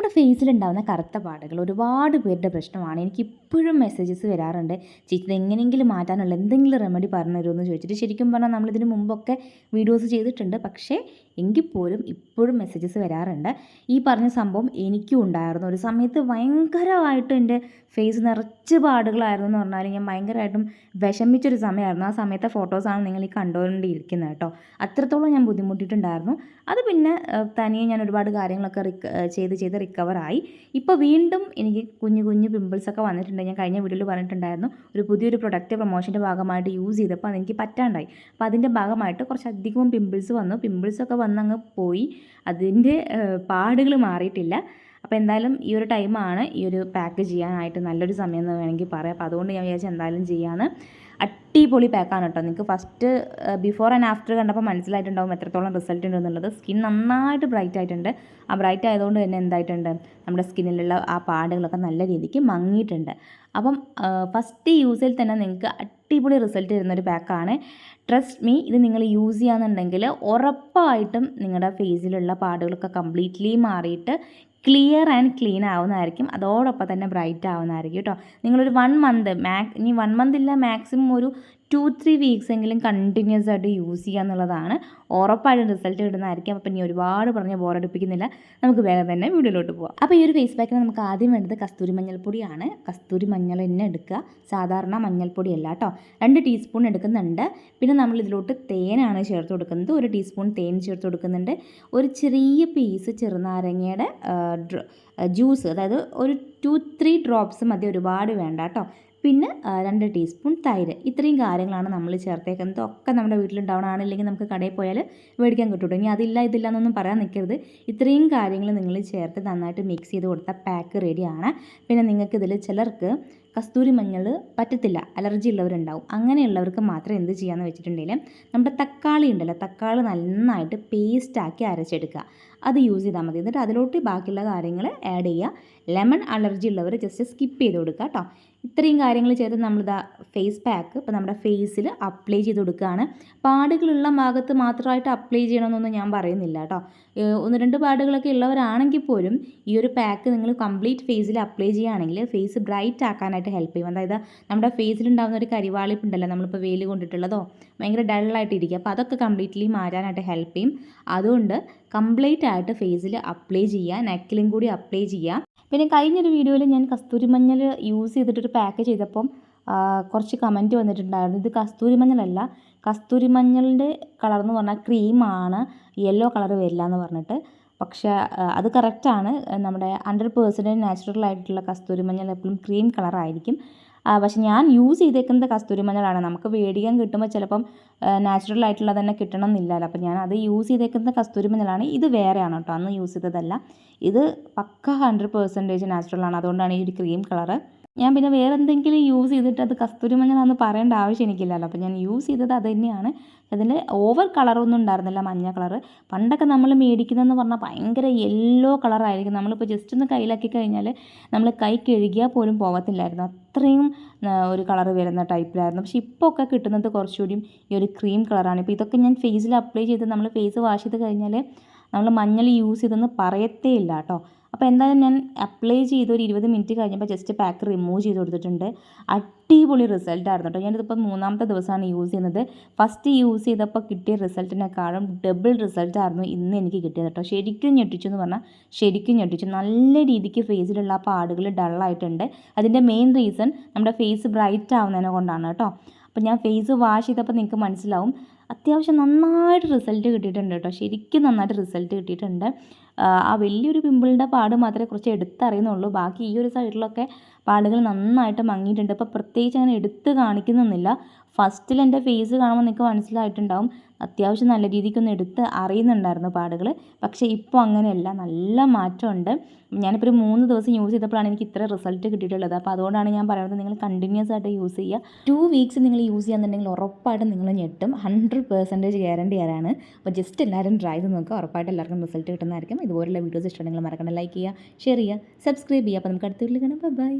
നമ്മുടെ ഫേസിലുണ്ടാകുന്ന കറുത്ത പാടുകൾ ഒരുപാട് പേരുടെ പ്രശ്നമാണ്. എനിക്ക് ഇപ്പോഴും മെസ്സേജസ് വരാറുണ്ട്. ചേച്ചി എങ്ങനെയെങ്കിലും മാറ്റാനുള്ള എന്തെങ്കിലും റെമഡി പറഞ്ഞു തരുമെന്ന് ചോദിച്ചിട്ട് ശരിക്കും പറഞ്ഞാൽ നമ്മളിതിന് മുമ്പൊക്കെ വീഡിയോസ് ചെയ്തിട്ടുണ്ട്. പക്ഷേ എങ്കിൽ പോലും ഇപ്പോഴും മെസ്സേജസ് വരാറുണ്ട്. ഈ പറഞ്ഞ സംഭവം എനിക്കും ഉണ്ടായിരുന്നു. ഒരു സമയത്ത് ഭയങ്കരമായിട്ട് എന്റെ ഫേസ് നിറച്ച് പാടുകളായിരുന്നു എന്ന് പറഞ്ഞാൽ ഞാൻ ഭയങ്കരമായിട്ടും വിഷമിച്ചൊരു സമയമായിരുന്നു. ആ സമയത്തെ ഫോട്ടോസാണ് നിങ്ങൾ ഈ കണ്ടുകൊണ്ടിരിക്കുന്നത് കേട്ടോ. അത്രത്തോളം ഞാൻ ബുദ്ധിമുട്ടിയിട്ടുണ്ടായിരുന്നു. അത് പിന്നെ തനിയെ ഞാൻ ഒരുപാട് കാര്യങ്ങളൊക്കെ റിക്ക ചെയ്ത് ചെയ്ത് റിക്കവറായി ഇപ്പോൾ വീണ്ടും എനിക്ക് കുഞ്ഞു കുഞ്ഞു പിമ്പിൾസൊക്കെ വന്നിട്ടുണ്ട്. ഞാൻ കഴിഞ്ഞ വീഡിയോയിൽ പറഞ്ഞിട്ടുണ്ടായിരുന്നു. ഒരു പുതിയൊരു പ്രൊഡക്റ്റ് പ്രൊമോഷന്റെ ഭാഗമായിട്ട് യൂസ് ചെയ്തപ്പോൾ അതെനിക്ക് പറ്റാണ്ടായി. അപ്പോൾ അതിന്റെ ഭാഗമായിട്ട് കുറച്ച് അധികവും പിമ്പിൾസ് വന്നു പിമ്പിൾസൊക്കെ വന്നങ്ങ് പോയി. അതിന്റെ പാടുകൾ മാറിയിട്ടില്ല. അപ്പോൾ എന്തായാലും ഈ ഒരു ടൈമാണ് ഈ ഒരു പാക്ക് ചെയ്യാനായിട്ട് നല്ലൊരു സമയം എന്ന് വേണമെങ്കിൽ പറയാം. അപ്പോൾ അതുകൊണ്ട് ഞാൻ വിചാരിച്ചു എന്തായാലും ചെയ്യാമെന്ന് അടിപൊളി പാക്കാണ് കേട്ടോ. നിങ്ങൾക്ക് ഫസ്റ്റ് ബിഫോർ ആൻഡ് ആഫ്റ്റർ കണ്ടപ്പോൾ മനസ്സിലായിട്ടുണ്ടാവും എത്രത്തോളം റിസൾട്ട് ഉണ്ട് എന്നുള്ളത്. സ്കിൻ നന്നായിട്ട് ബ്രൈറ്റ് ആയിട്ടുണ്ട്. ആ ബ്രൈറ്റ് ആയതുകൊണ്ട് തന്നെ എന്തായിട്ടുണ്ട്? നമ്മുടെ സ്കിന്നിലുള്ള ആ പാടുകളൊക്കെ നല്ല രീതിക്ക് മങ്ങിയിട്ടുണ്ട്. അപ്പം ഫസ്റ്റ് യൂസിൽ തന്നെ നിങ്ങൾക്ക് അടിപൊളി റിസൾട്ട് തരുന്നൊരു പാക്കാണ് ട്രസ്റ്റ് മീ ഇത് നിങ്ങൾ യൂസ് ചെയ്യാന്നുണ്ടെങ്കിൽ ഉറപ്പായിട്ടും നിങ്ങളുടെ ഫേസിലുള്ള പാടുകളൊക്കെ കംപ്ലീറ്റ്ലി മാറിയിട്ട് ക്ലിയർ ആൻഡ് ക്ലീൻ ആവുന്നതായിരിക്കും. അതോടൊപ്പം തന്നെ ബ്രൈറ്റ് ആവുന്നതായിരിക്കും കേട്ടോ. നിങ്ങളൊരു വൺ മന്ത് മാക് ഇനി വൺ മന്ത് ഇല്ല മാക്സിമം ഒരു ടു ത്രീ വീക്സ് എങ്കിലും കണ്ടിന്യൂസ് ആയിട്ട് യൂസ് ചെയ്യുക എന്നുള്ളതാണ്. ഉറപ്പായിട്ടും റിസൾട്ട് കിട്ടുന്നതായിരിക്കും. അപ്പം ഇനി ഒരുപാട് പറഞ്ഞ് ബോറടിപ്പിക്കുന്നില്ല നമുക്ക് വേഗം തന്നെ വീഡിയോയിലോട്ട് പോകാം അപ്പോൾ ഈ ഒരു ഫേസ് പാക്കിന് നമുക്ക് ആദ്യം വേണ്ടത് കസ്തൂരി മഞ്ഞൾപ്പൊടിയാണ്. കസ്തൂരി മഞ്ഞൾ തന്നെ എടുക്കുക. സാധാരണ മഞ്ഞൾപ്പൊടി അല്ല കേട്ടോ രണ്ട് ടീസ്പൂൺ എടുക്കുന്നുണ്ട്. പിന്നെ നമ്മൾ ഇതിലോട്ട് തേനാണ് ചേർത്ത് കൊടുക്കുന്നത്. ഒരു ടീസ്പൂൺ തേൻ ചേർത്ത് കൊടുക്കുന്നുണ്ട്. ഒരു ചെറിയ പീസ് ചെറുനാരങ്ങയുടെ ജ്യൂസ് അതായത് ഒരു ടു ത്രീ ഡ്രോപ്സ് മതി. ഒരുപാട് വേണ്ട കേട്ടോ പിന്നെ രണ്ട് ടീസ്പൂൺ തൈര്. ഇത്രയും കാര്യങ്ങളാണ് നമ്മൾ ചേർത്തേക്കുന്നത്. ഒക്കെ നമ്മുടെ വീട്ടിലുണ്ടാവണമാണ് ഇല്ലെങ്കിൽ നമുക്ക് കടയിൽ പോയാൽ മേടിക്കാൻ കിട്ടും ഇനി അതില്ല ഇതില്ല എന്നൊന്നും പറയാൻ നിൽക്കരുത്. ഇത്രയും കാര്യങ്ങൾ നിങ്ങൾ ചേർത്ത് നന്നായിട്ട് മിക്സ് ചെയ്ത് കൊടുത്താൽ പാക്ക് റെഡിയാണ് പിന്നെ നിങ്ങൾക്ക് ഇതിൽ ചിലർക്ക് കസ്തൂരി മഞ്ഞൾ പറ്റത്തില്ല. അലർജി ഉള്ളവരുണ്ടാവും. അങ്ങനെയുള്ളവർക്ക് മാത്രം എന്ത് ചെയ്യാമെന്ന് വെച്ചിട്ടുണ്ടെങ്കിൽ നമ്മുടെ തക്കാളി ഉണ്ടല്ലോ തക്കാളി നന്നായിട്ട് പേസ്റ്റാക്കി അരച്ചെടുക്കുക. അത് യൂസ് ചെയ്താൽ മതി. എന്നിട്ട് അതിലോട്ട് ബാക്കിയുള്ള കാര്യങ്ങൾ ആഡ് ചെയ്യുക. ലെമൺ അലർജി ഉള്ളവർ ജസ്റ്റ് സ്കിപ്പ് ചെയ്ത് കൊടുക്കുക കേട്ടോ ഇത്രയും കാര്യങ്ങൾ ചെയ്ത് നമ്മളിതാ ഫേസ് പാക്ക് ഇപ്പോൾ നമ്മുടെ ഫേസിൽ അപ്ലൈ ചെയ്ത് കൊടുക്കുകയാണ്. പാടുകളുള്ള ഭാഗത്ത് മാത്രമായിട്ട് അപ്ലൈ ചെയ്യണമെന്നൊന്നും ഞാൻ പറയുന്നില്ല കേട്ടോ ഒന്ന് രണ്ട് പാടുകളൊക്കെ ഉള്ളവരാണെങ്കിൽ പോലും ഈ ഒരു പാക്ക് നിങ്ങൾ കംപ്ലീറ്റ് ഫേസിൽ അപ്ലൈ ചെയ്യുകയാണെങ്കിൽ ഫേസ് ബ്രൈറ്റ് ആക്കാനായിട്ട് ഹെൽപ്പ് ചെയ്യും. അതായത് നമ്മുടെ ഫേസിലുണ്ടാകുന്ന ഒരു കരിവാളിപ്പ് ഉണ്ടല്ലോ നമ്മളിപ്പോൾ വെയിൽ കൊണ്ടിട്ടുള്ളതോ ഭയങ്കര ഡള്ളായിട്ട് ഇരിക്കുക അപ്പോൾ അതൊക്കെ കംപ്ലീറ്റ്ലി മാറ്റാനായിട്ട് ഹെൽപ്പ് ചെയ്യും. അതുകൊണ്ട് കംപ്ലീറ്റ് ആയിട്ട് ഫേസിൽ അപ്ലൈ ചെയ്യുക നെക്കിലും കൂടി അപ്ലൈ ചെയ്യുക പിന്നെ കഴിഞ്ഞൊരു വീഡിയോയിൽ ഞാൻ കസ്തൂരി മഞ്ഞൾ യൂസ് ചെയ്തിട്ടൊരു പാക്ക് ചെയ്തപ്പം കുറച്ച് കമന്റ് വന്നിട്ടുണ്ടായിരുന്നു. ഇത് കസ്തൂരി മഞ്ഞളല്ല കസ്തൂരി മഞ്ഞളിന്റെ കളർ എന്ന് പറഞ്ഞാൽ ക്രീമാണ് യെല്ലോ കളർ വരില്ല എന്ന് പറഞ്ഞിട്ട്. പക്ഷേ അത് കറക്റ്റാണ് നമ്മുടെ ഹൺഡ്രഡ് പേഴ്സന്റേജ് നാച്ചുറൽ ആയിട്ടുള്ള കസ്തൂരി മഞ്ഞൾ എപ്പോഴും ക്രീം കളറായിരിക്കും പക്ഷെ ഞാൻ യൂസ് ചെയ്തേക്കുന്നത് കസ്തൂരി മഞ്ഞളാണ്. നമുക്ക് മേടിക്കാൻ കിട്ടുമ്പോൾ ചിലപ്പം നാച്ചുറൽ ആയിട്ടുള്ള തന്നെ കിട്ടണം എന്നില്ലല്ലോ അപ്പം ഞാൻ അത് യൂസ് ചെയ്തേക്കുന്നത് കസ്തൂരി മഞ്ഞളാണ്. ഇത് വേറെയാണ് കേട്ടോ. അന്ന് യൂസ് ചെയ്തതല്ല. ഇത് പക്ക ഹൺഡ്രഡ് പെർസെന്റേജ് നാച്ചുറലാണ് അതുകൊണ്ടാണ് ഈ ഒരു ക്രീം കളറ് ഞാൻ പിന്നെ വേറെ എന്തെങ്കിലും യൂസ് ചെയ്തിട്ട് അത് കസ്തൂരി മഞ്ഞളാന്ന് പറയേണ്ട ആവശ്യം എനിക്കില്ലല്ലോ. അപ്പോൾ ഞാൻ യൂസ് ചെയ്തത് അത് തന്നെയാണ് അതിൽ ഓവർ കളറൊന്നും ഉണ്ടായിരുന്നില്ല മഞ്ഞ കളർ പണ്ടൊക്കെ നമ്മൾ മേടിക്കുന്നതെന്ന് പറഞ്ഞാൽ ഭയങ്കര യെല്ലോ കളറായിരിക്കും നമ്മളിപ്പോൾ ജസ്റ്റ് ഒന്ന് കയ്യിലാക്കി കഴിഞ്ഞാൽ നമ്മൾ കൈ കഴുകിയാൽ പോലും പോകത്തില്ലായിരുന്നു അത്രയും ഒരു കളർ വരുന്ന ടൈപ്പിലായിരുന്നു പക്ഷേ ഇപ്പോൾ ഒക്കെ കിട്ടുന്നത് കുറച്ചുകൂടിയും ഈ ഒരു ക്രീം കളറാണ് ഇപ്പോൾ ഇതൊക്കെ ഞാൻ ഫേസിൽ അപ്ലൈ ചെയ്ത് നമ്മൾ ഫേസ് വാഷ് ചെയ്ത് കഴിഞ്ഞാൽ നമ്മൾ മഞ്ഞൾ യൂസ് ചെയ്തെന്ന് പറയത്തേ ഇല്ല കേട്ടോ. അപ്പോൾ എന്തായാലും ഞാൻ അപ്ലൈ ചെയ്ത് ഒരു ഇരുപത് മിനിറ്റ് കഴിഞ്ഞപ്പോൾ ജസ്റ്റ് പാക്ക് റിമൂവ് ചെയ്ത് കൊടുത്തിട്ടുണ്ട്. അടിപൊളി റിസൾട്ടായിരുന്നു കേട്ടോ. ഞാനിതിപ്പോൾ മൂന്നാമത്തെ ദിവസമാണ് യൂസ് ചെയ്യുന്നത്. ഫസ്റ്റ് യൂസ് ചെയ്തപ്പോൾ കിട്ടിയ റിസൾട്ടിനെക്കാളും ഡബിൾ റിസൾട്ടായിരുന്നു ഇന്ന് എനിക്ക് കിട്ടിയത് കേട്ടോ. ശരിക്കും ഞെട്ടിച്ചു എന്ന് പറഞ്ഞാൽ ശരിക്കും ഞെട്ടിച്ചു. നല്ല രീതിക്ക് ഫേസിലുള്ള ആ പാടുകൾ ഡള്ളായിട്ടുണ്ട് അതിന്റെ മെയിൻ റീസൺ നമ്മുടെ ഫേസ് ബ്രൈറ്റ് ആവുന്നതിനെ കൊണ്ടാണ് കേട്ടോ. അപ്പോൾ ഞാൻ ഫേസ് വാഷ് ചെയ്തപ്പോൾ നിങ്ങൾക്ക് മനസ്സിലാവും. അത്യാവശ്യം നന്നായിട്ട് റിസൾട്ട് കിട്ടിയിട്ടുണ്ട് കേട്ടോ. ശരിക്കും നന്നായിട്ട് റിസൾട്ട് കിട്ടിയിട്ടുണ്ട്. ആ, വലിയൊരു പിമ്പിളിന്റെ പാട് മാത്രമേ കുറച്ച് എടുത്തറിയുന്നുള്ളൂ. ബാക്കി ഈ ഒരു സൈഡിലൊക്കെ പാടുകൾ നന്നായിട്ട് മങ്ങിയിട്ടുണ്ട്. അപ്പോൾ പ്രത്യേകിച്ച് അങ്ങനെ എടുത്ത് കാണിക്കുന്നൊന്നുമില്ല ഫസ്റ്റിൽ എന്റെ ഫേസ് കാണുമ്പോൾ നിങ്ങൾക്ക് മനസ്സിലായിട്ടുണ്ടാവും. അത്യാവശ്യം നല്ല രീതിക്കൊന്ന് എടുത്ത് അറിയുന്നുണ്ടായിരുന്നു പാടുകൾ. പക്ഷേ ഇപ്പോൾ അങ്ങനെയല്ല. നല്ല മാറ്റമുണ്ട്. ഞാനിപ്പോൾ ഒരു മൂന്ന് ദിവസം യൂസ് ചെയ്തപ്പോഴാണ് എനിക്ക് ഇത്ര റിസൾട്ട് കിട്ടിയിട്ടുള്ളത്. അപ്പോൾ അതുകൊണ്ടാണ് ഞാൻ പറയുന്നത് നിങ്ങൾ കണ്ടിന്യൂസ് ആയിട്ട് യൂസ് ചെയ്യുക. ടു വീക്സ് നിങ്ങൾ യൂസ് ചെയ്യാന്നുണ്ടെങ്കിൽ ഉറപ്പായിട്ടും നിങ്ങൾ ഞെട്ടും. ഹൺഡ്രഡ് പെർസെന്റേജ് ഗ്യാരണ്ടി ആരാണ്. അപ്പോൾ ജസ്റ്റ് എല്ലാവരും ട്രൈ ചെയ്ത് നോക്കുക. ഉറപ്പായിട്ട് എല്ലാവർക്കും റിസൾട്ട് കിട്ടുന്നതായിരിക്കും. ഇതുപോലുള്ള വീഡിയോസ് ഇഷ്ടമുണ്ടെങ്കിൽ മറക്കണം ലൈക്ക് ചെയ്യുക ഷെയർ ചെയ്യുക സബ്സ്ക്രൈബ് ചെയ്യുക. അപ്പോൾ നമുക്ക് അടുത്ത വീട്ടിൽ കാണാം. ബൈ